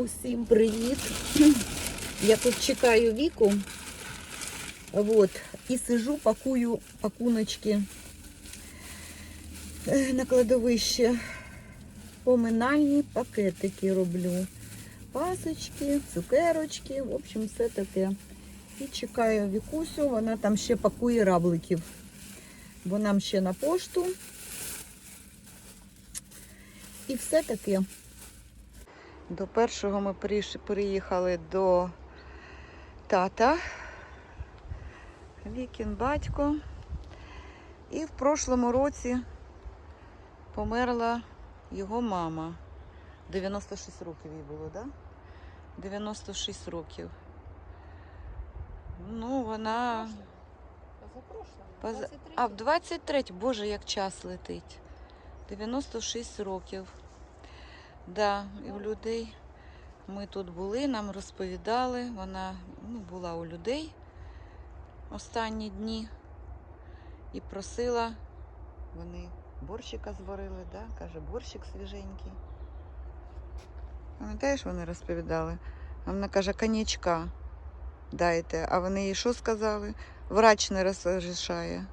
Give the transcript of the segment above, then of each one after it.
Усім привіт! Я тут чекаю віку. Вот. І сижу, пакую пакуночки е, на кладовище. Поминальні пакетики роблю. Пасочки, цукерочки, в общем, все таке. І чекаю Вікусю, вона там ще пакує рабликів. Бо нам ще на пошту. І все таке. До першого ми приїхали до тата. Вікін батько. І в прошлому році померла його мама. 96 років їй було, так? Да? 96 років. Ну, вона. Позапрошлому. Поза- А в 23, боже, як час летить. 96 років. Да, і в людей ми тут були, нам розповідали. Вона ну, була у людей останні дні і просила, вони борщика зварили, да? каже, борщик свіженький. Пам'ятаєш, вони розповідали? А вона каже, коньячка дайте. А вони їй що сказали? Врач не розрішає.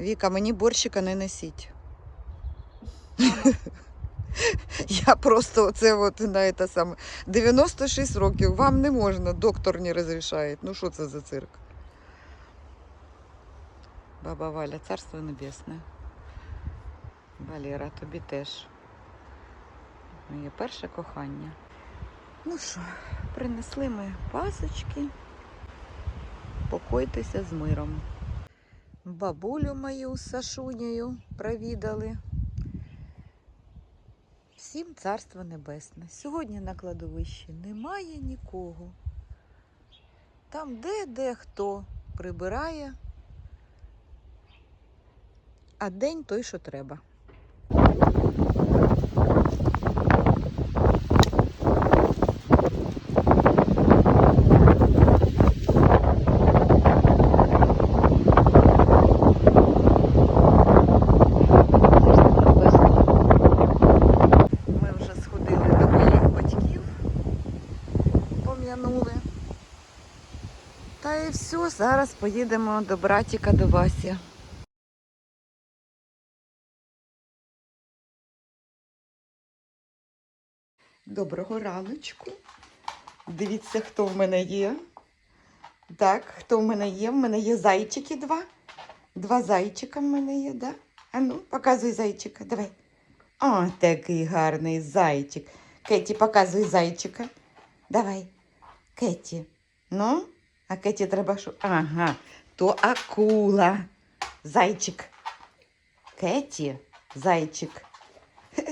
Віка, мені борщика не несіть. Я просто оце от на це саме. 96 років, вам не можна, доктор не розрішає. Ну що це за цирк? Баба Валя, царство небесне. Валера, тобі теж. Моє перше кохання. Ну що, принесли ми пасочки. Покойтеся з миром. Бабулю мою з Сашунею провідали. Всім царство небесне. Сьогодні на кладовищі немає нікого. Там де-де хто прибирає, а день той, що треба. Ми вже сходили до моїх батьків, пом'янули. Та і все, зараз поїдемо до братіка до Васі. Доброго раночку. Дивіться, хто в мене є. Так, хто в мене є? В мене є зайчики два. Два зайчика в мене є, да? А ну, показуй зайчика, давай. О, такий гарний зайчик. Кеті, показуй зайчика. Давай. Кеті. Ну, а Кеті треба що? Ага, то акула. Зайчик. Кеті, зайчик.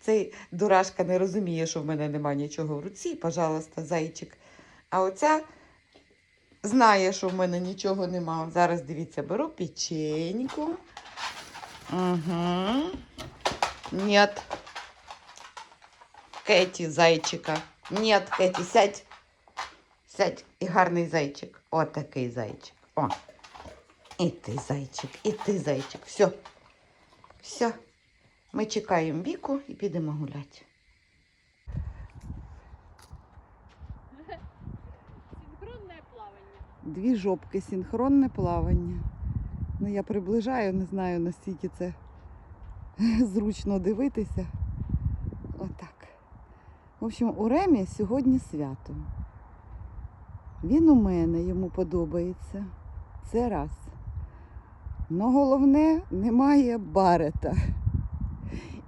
Цей дурашка не розуміє, що в мене нема нічого в руці. Пожалуйста, зайчик. А оця знає, що в мене нічого нема. Зараз дивіться, беру печеньку. Угу. Нет. Кеті, зайчика. Нет, Кеті, сядь. Сядь. І гарний зайчик. О, такий зайчик. О. І ти зайчик, і ти зайчик. Все. Все. Ми чекаємо віку і підемо гуляти. Синхронне плавання. Дві жопки, синхронне плавання. Ну, я приближаю, не знаю, наскільки це зручно дивитися. Отак. В общем, у Ремі сьогодні свято. Він у мене, йому подобається. Це раз. Но головне, немає барета.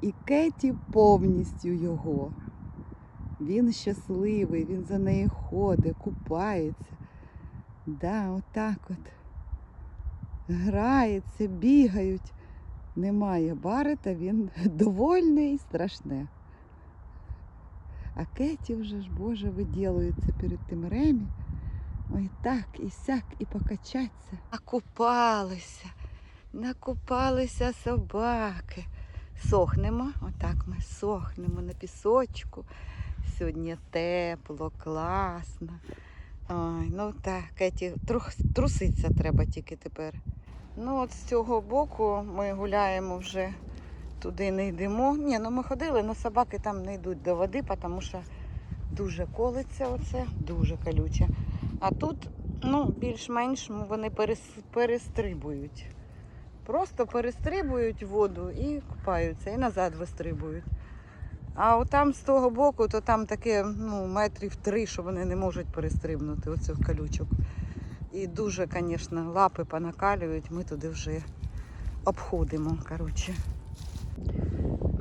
І Кеті повністю його. Він щасливий, він за нею ходить, купається. Да, отак от. Грається, бігають. Немає барета, він довольний і страшне. А Кеті вже ж, Боже, виділується перед тим ремі. Ой, так і сяк, і покачаться. Накупалися, накупалися собаки. Сохнемо, отак ми сохнемо на пісочку. Сьогодні тепло, класно. Ой, ну так, Кеті, труситься треба тільки тепер. Ну, от з цього боку ми гуляємо вже туди не йдемо. Ні, ну ми ходили, але собаки там не йдуть до води, тому що дуже колиться оце, дуже колюче. А тут, ну, більш-менш вони перестрибують. Просто перестрибують воду і купаються, і назад вистрибують. А от там з того боку, то там таке ну, метрів три, що вони не можуть перестрибнути оцих колючок. І дуже, звісно, лапи понакалюють, ми туди вже обходимо. Коротше.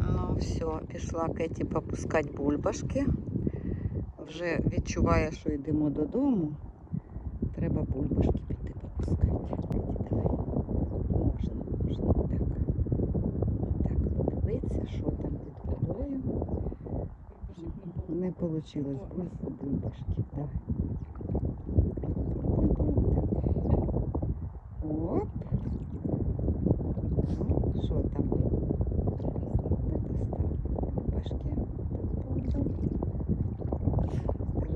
Ну, все, пішла Кеті попускати бульбашки. Вже відчуває, що йдемо додому. Треба бульбашки піти попускати. Давай. Можна, можна. Так. Так, подивитися, що там під водою. Не вийшло бульбашки. Давай. Оп. Ну, Що там? Башки.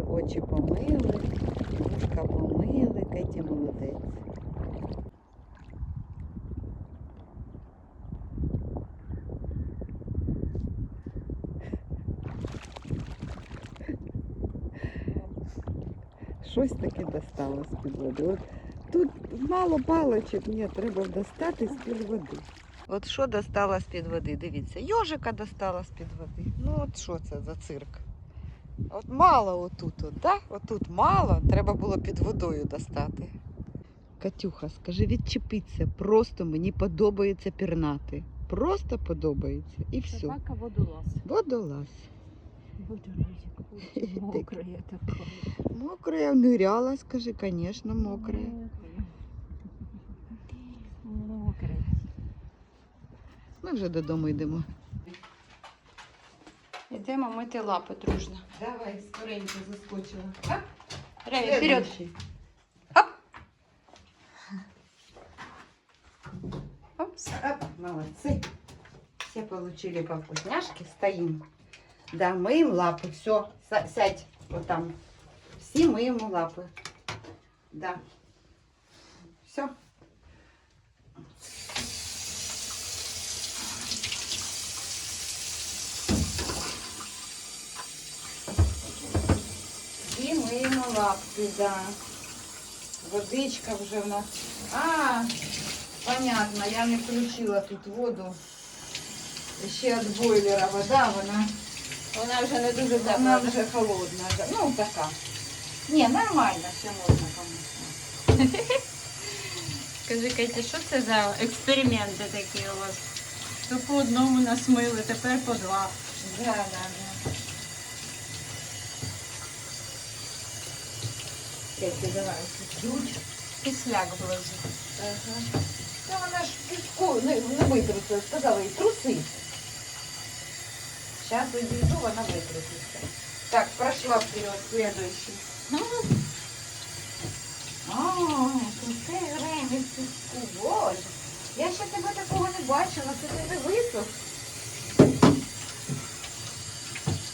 Очі помили, вушка помили, Кеті молодець. Щось таке достало з-під води. От тут мало паличок, ні, треба достати з-під води. От що достала з-під води? Дивіться, йожика достала з-під води. Ну от що це за цирк? От мало отут, от, да? Отут мало, треба було під водою достати. Катюха, скажи, відчепіться, просто мені подобається пірнати. Просто подобається. І все. Собака водолаз. Водолаз. Мокрая така. Мокрая, ныряла, скажи, конечно, мокрая. Мокрая. Ми вже додому йдемо. Йдемо мити лапи дружно. Давай, скоренько заскочила. Рей, вперед. Опс. Оп, молодцы. Все получили по вкусняшке. Стоим. Да, мыем лапы. Все, сядь вот там. Все мыем лапы. Да. Все. І миємо лапки, да. Водичка вже в нас. А, понятно, я не включила тут воду. Ще від бойлера вода, вона, Вона вже не дуже вона вже холодна. Ну, така. Ні, нормально, все можна помити. Скажи, Кеті, що це за експерименти такі у вас? То по одному нас мили, тепер по два. Да, да, да. Кеті, давай, чуть-чуть. Кисляк в глазу. Ага. Та вона ж піску не, не витрусила, сказала їй, труси. Зараз відійду, вона витруситься. Так, прошла вперед, следующий. А, труси гремі в піску, боже. Я ще тебе такого не бачила, це ти не висох.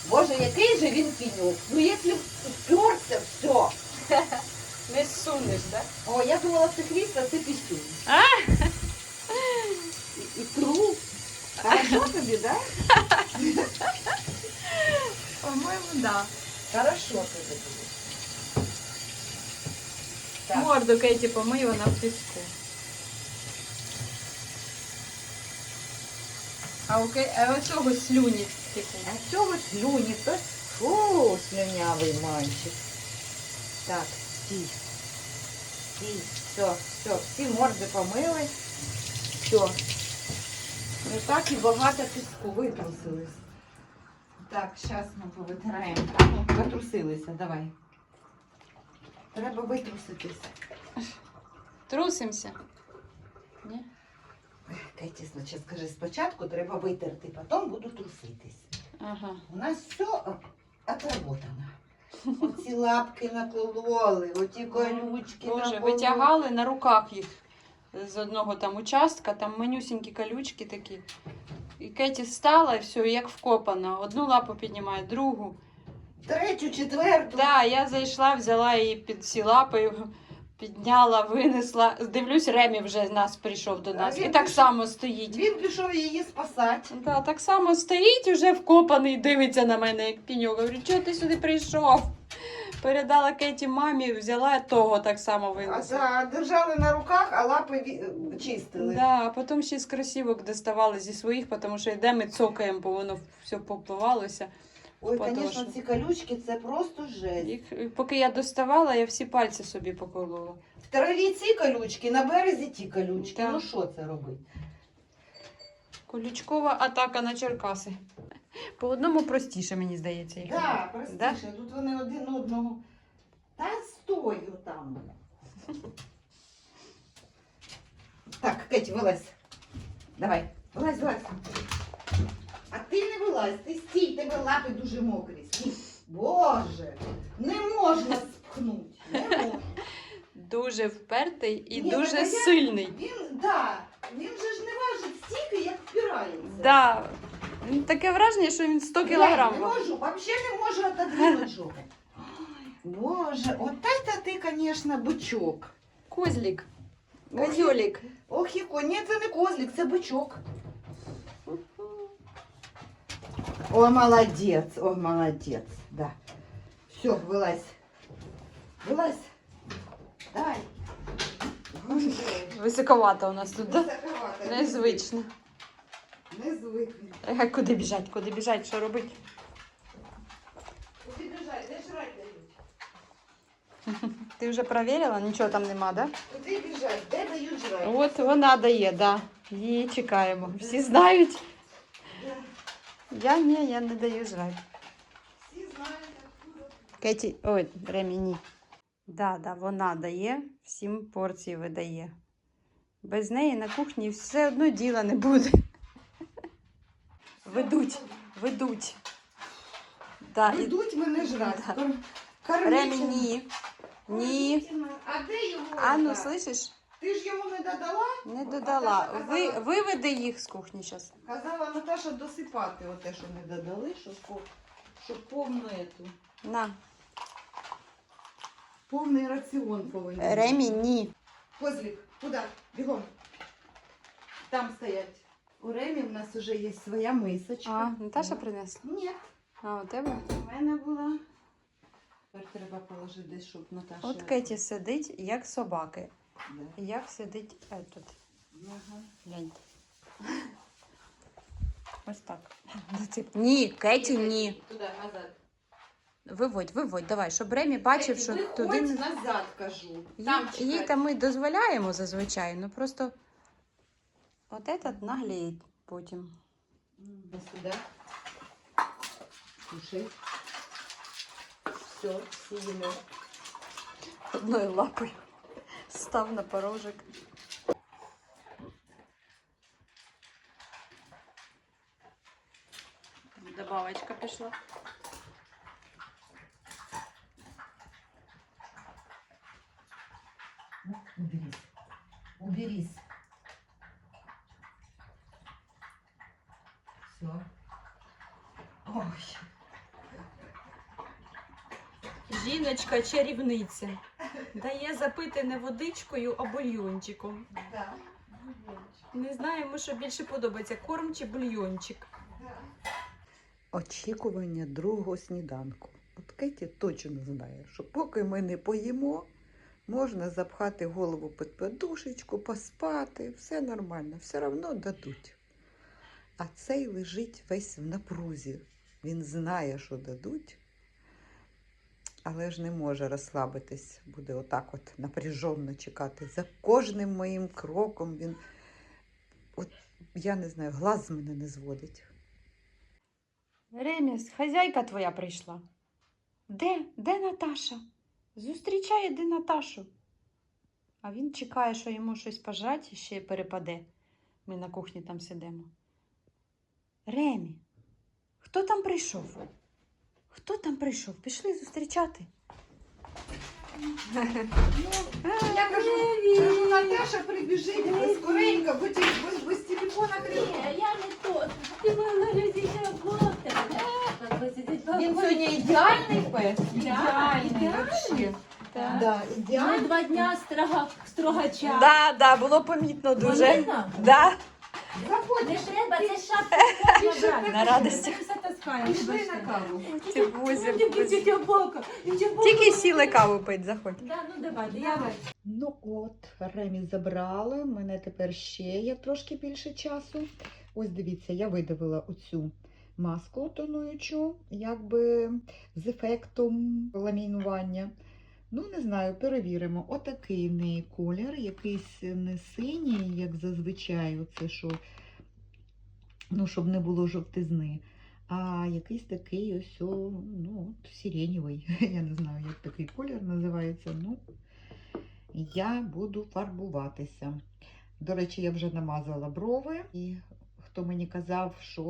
Боже, який же він пеньок. Ну, якщо вперся, все. Не сунеш, так? О, я думала, це хвіст, а це пісюн. А? І, і труп. Хорошо тобі, да? По-моєму, да. Хорошо тобі буде. Так. Морду Кеті помий, вона в піску. А у Ке... а оцього слюні типу. А цього слюні, то фу, слюнявий мальчик. Так, стій. Стій, все, все, всі морди помили. Все. Не так і багато піску витрусились. Так, зараз ми повитираємо. Витрусилися, давай. Треба витруситись. Трусимося. Ні? Кеті, значить, скажи, спочатку треба витерти, потім буду труситись. Ага. У нас все отработано. Оці лапки накололи, оті колючки Боже, накололи. витягали на руках їх з одного там участка, там манюсінькі колючки такі. І Кеті стала і все, як вкопана. Одну лапу піднімає, другу. Третю, четверту. Да, я зайшла, взяла її під всі лапи, Підняла, винесла. Дивлюсь, Ремі вже з нас прийшов до нас. він І так пішов. само стоїть. Він пішов її спасати. Да, так само стоїть, уже вкопаний, дивиться на мене, як піньок. Говорю, чого ти сюди прийшов? Передала Кеті мамі, взяла того так само А винесла. за, держали на руках, а лапи ві- чистили. Да, а потім ще з кросівок доставали зі своїх, тому що йдемо і цокаємо, бо воно все попливалося. Ой, звісно, ці колючки це просто жесть. Їх, поки я доставала, я всі пальці собі поколола. В траві ці колючки, на березі ті колючки. Так. Ну що це робить? Колючкова атака на Черкаси. По одному простіше, мені здається. їх. Так, простіше. Да? Тут вони один одного. Та стою там. Так, Кеті, вилазь. Давай, вилазь, вилазь. А ти не вилазь, ти стій, тебе лапи дуже мокрі. Стій. Боже, не можна спхнути. Не можна. Дуже впертий і Ні, дуже я- сильний. Він, да, він же ж не важить стільки, як впирається. Да. Він Таке враження, що він 100 Я кілограм. не можу, вообще не можу отодвинуть жопу. Боже, от это ти, конечно, бичок. Козлік. Ох, Козьолік. Ох, яко, ні, це не козлик, це бичок. О, молодець, о, молодець, да. Все, вилазь. Вилазь. Давай. Високовато у нас тут, да? Високовато. Незвично. Не звикли. Е, Куди біжать, куди біжать, що робити? Куди біжать, де жрать дають? Ти вже перевірила? Нічого там нема, да? Куди біжать, де дають жрать? От вона дає, да. Її чекаємо. Всі знають. Я ні, я не даю жрати. Знають. Кеті, ой, Ремі, ні. Да, да, вона дає, всім порції видає. Без неї на кухні все одно діла не буде. Ведуть, ведуть. Да, і... Ведуть мене жрать. Да. Кор- корміть Ремі, мене. ні. Ні. Корміть А де його? А ну, слышиш? Ти ж йому не додала? Не додала. Наташа Ви, казала- виведи їх з кухні зараз. Казала Наташа досипати оте, що не додали, щоб, по- щоб повну ету. На. Повний раціон повинен. Ремі, ні. Козлик, куди? Бігом. Там стоять. У Ремі в нас вже є своя мисочка. А, Наташа принесла. Ні, А у тебе? у мене була. Тепер треба положити десь, щоб Наташа. От Кеті сидить, як собаки. Да. Як сидить этот. Ага. Гляньте. Ось так. Доціп. Ні, Кеті, ні. Туди, назад. Виводь, виводь, давай, щоб Ремі бачив, що Виходь туди не. назад, кажу. Їй, Там їй чекай. там ми дозволяємо зазвичай, ну просто от этот наглеє потім. М, сюда. Кушай. Все, съедено. Одною лапою став на порожек. Добавочка пішла. Уберись. Уберись. Все. Ой. Жіночка чарівниця. Дає запити не водичкою, а бульйончиком. Да. Не знаємо, що більше подобається корм чи бульйончик. Очікування другого сніданку. От Кеті точно знає, що поки ми не поїмо, можна запхати голову під подушечку, поспати, все нормально, все одно дадуть. А цей лежить весь в напрузі. Він знає, що дадуть, але ж не може розслабитись, буде отак от напряженно чекати. За кожним моїм кроком він, от я не знаю, глаз з мене не зводить. Реміс, хазяйка твоя прийшла. Де? Де Наташа? Зустрічає де Наташу. А він чекає, що йому щось пожать і ще перепаде. Ми на кухні там сидимо. Ремі, хто там прийшов? Хто там прийшов? Пішли зустрічати. Я кажу, кажу, Наташа прибіжить скоренько, бо ті- без, без телефона кричить. я не тот. Ты была сейчас Він сьогодні ідеальний пес. Ідеальний, вообще. Так. Да, Вже ідеально. два дня строга, строгача. Да, да, було помітно дуже. Помітно? Да. Не треба, це шапка. На радості. Пішли на каву. Бока. Тітя Бока. Тільки сіли каву пить, заходь. Да, ну давайте, я вас. Ну от, Ремі забрали. У мене тепер ще є трошки більше часу. Ось дивіться, я видавила оцю маску тонуючу, якби з ефектом ламінування. Ну, не знаю, перевіримо. Отакий в неї колір, якийсь не синій, як зазвичай, оце що, ну, щоб не було жовтизни. А якийсь такий ось, ну, сиренєвий. Я не знаю, як такий колір називається. Ну, я буду фарбуватися. До речі, я вже намазала брови. І хто мені казав, що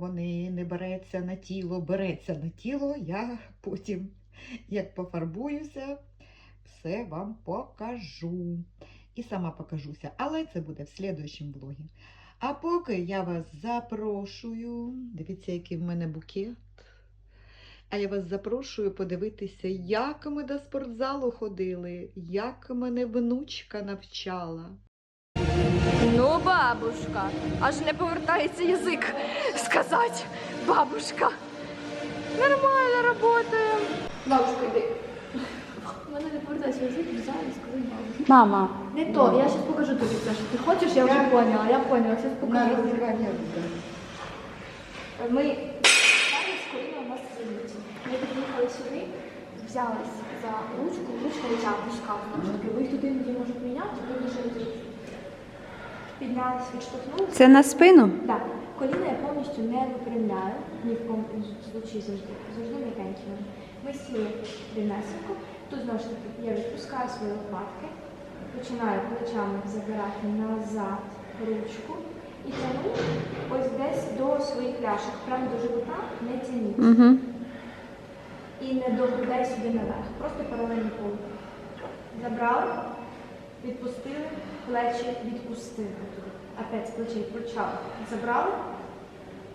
вони не береться на тіло, береться на тіло, я потім, як пофарбуюся, все вам покажу. І сама покажуся. Але це буде в слідуючому влогі. А поки я вас запрошую. Дивіться, який в мене букет. А я вас запрошую подивитися, як ми до спортзалу ходили, як мене внучка навчала. Ну, бабушка, аж не повертається язик сказати. Бабушка. Нормально работаем. Бабушка, йди. Мене не повертається язик, в залі сказати бабушка. Мама. Не то, я зараз покажу тобі це. що Ти хочеш, я вже поняла, я поняла, зараз покажу. Ми зараз коли у нас. Ми під'їхали сюди, взялись за ручку, ручка лежала пушка, знову ж таки. Ви їх туди іноді можуть міняти, ви лежите. Піднялись, відштовхнулися. Це на спину? Так, коліна я повністю не випрямляю, ні в кому случаї завжди. Завжди м'якенькі. Ми сіли рівнесенько. Тут знову ж таки я відпускаю свої лопатки, починаю плечами забирати назад ручку і тяну ось десь до своїх ляшок. Прямо до живота не тяніть. Угу. І не до грудей сюди наверх. Просто паралельно полу. Забрали, відпустили, плечі відпустили. Опять з плечей почали. Забрали,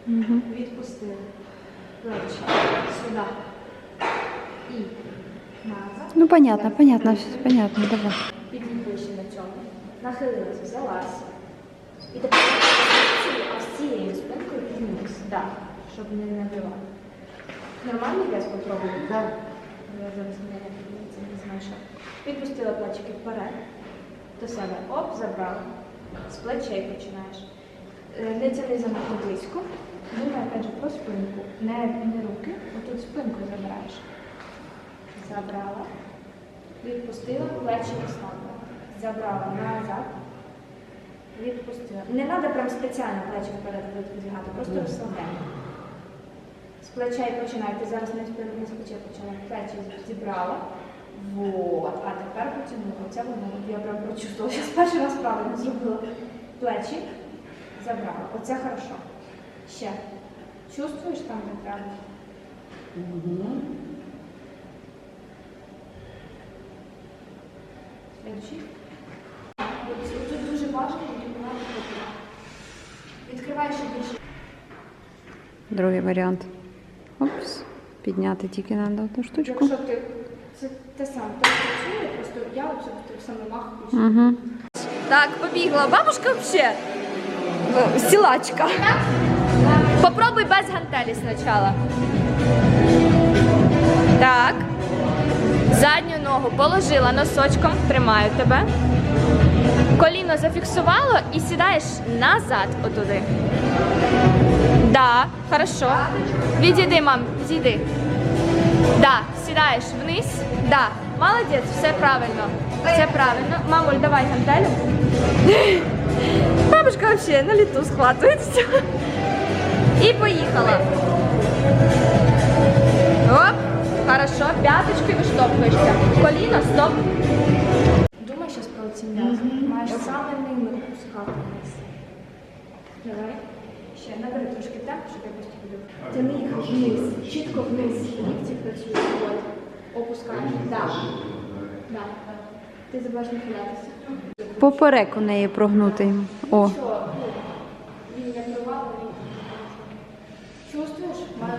Угу. відпустили. Плечі сюди. І. Ну, понятно, понятно, понятно, давай. Підніміть вище на цьому. Нахилилась, взялась. І тепер а з цією спинкою піднімусь. Так, щоб не набивати. Нормальний вес попробуємо? Да. Я зараз не, це не знаю, що. Відпустила плечики вперед. До себе. Оп, забрала. З плечей починаєш. Е, Не тяни занадто близько. Думай, опять же, про спинку. Не, не руки. Отут спинку забираєш. Забрала. Відпустила, плечі розслабила. Забрала назад. Відпустила. Не треба прям спеціально плечі вперед видвигати, просто розслаблення. З плечей починай. Ти зараз не з з плечей почала. Плечі зібрала. Вот. А тепер потягнула. Оце воно я прям прочувствувала. Я перший раз правильно зробила. Плечі забрала. Оце хорошо. Ще. Чувствуєш там, де треба? Тут- дуже важливо відкривати руки. Відкривай ще більше. Другий варіант. Опс. Підняти тільки треба одну штучку. Якщо ти це те саме, так працює, просто я оце саме мах включу. Угу. Так, побігла. Бабушка взагалі. Сілачка. Попробуй без гантелі спочатку. Так. Задню ногу положила носочком, тримаю тебе. Коліно зафіксувало і сідаєш назад отуди. Да, хорошо. Відійди, мам, відійди. Да, сідаєш вниз. Да, молодець, все правильно. Все правильно. Мамуль, давай гантелю. Бабушка вообще на все. И поехала. Оп, хорошо, пяточкой виштовхуєшся. Коліно, стоп. Думай зараз про ці м'язи. Маєш саме ними опускати вниз. Давай. Ще набери трошки темп, щоб я просто буду. Тяни їх вниз, чітко вниз. Лікті працюють. От. Опускаєш. Да. Да. Ти забуваєш нахилятися. Поперек у неї прогнутий. О. Чувствуєш? Має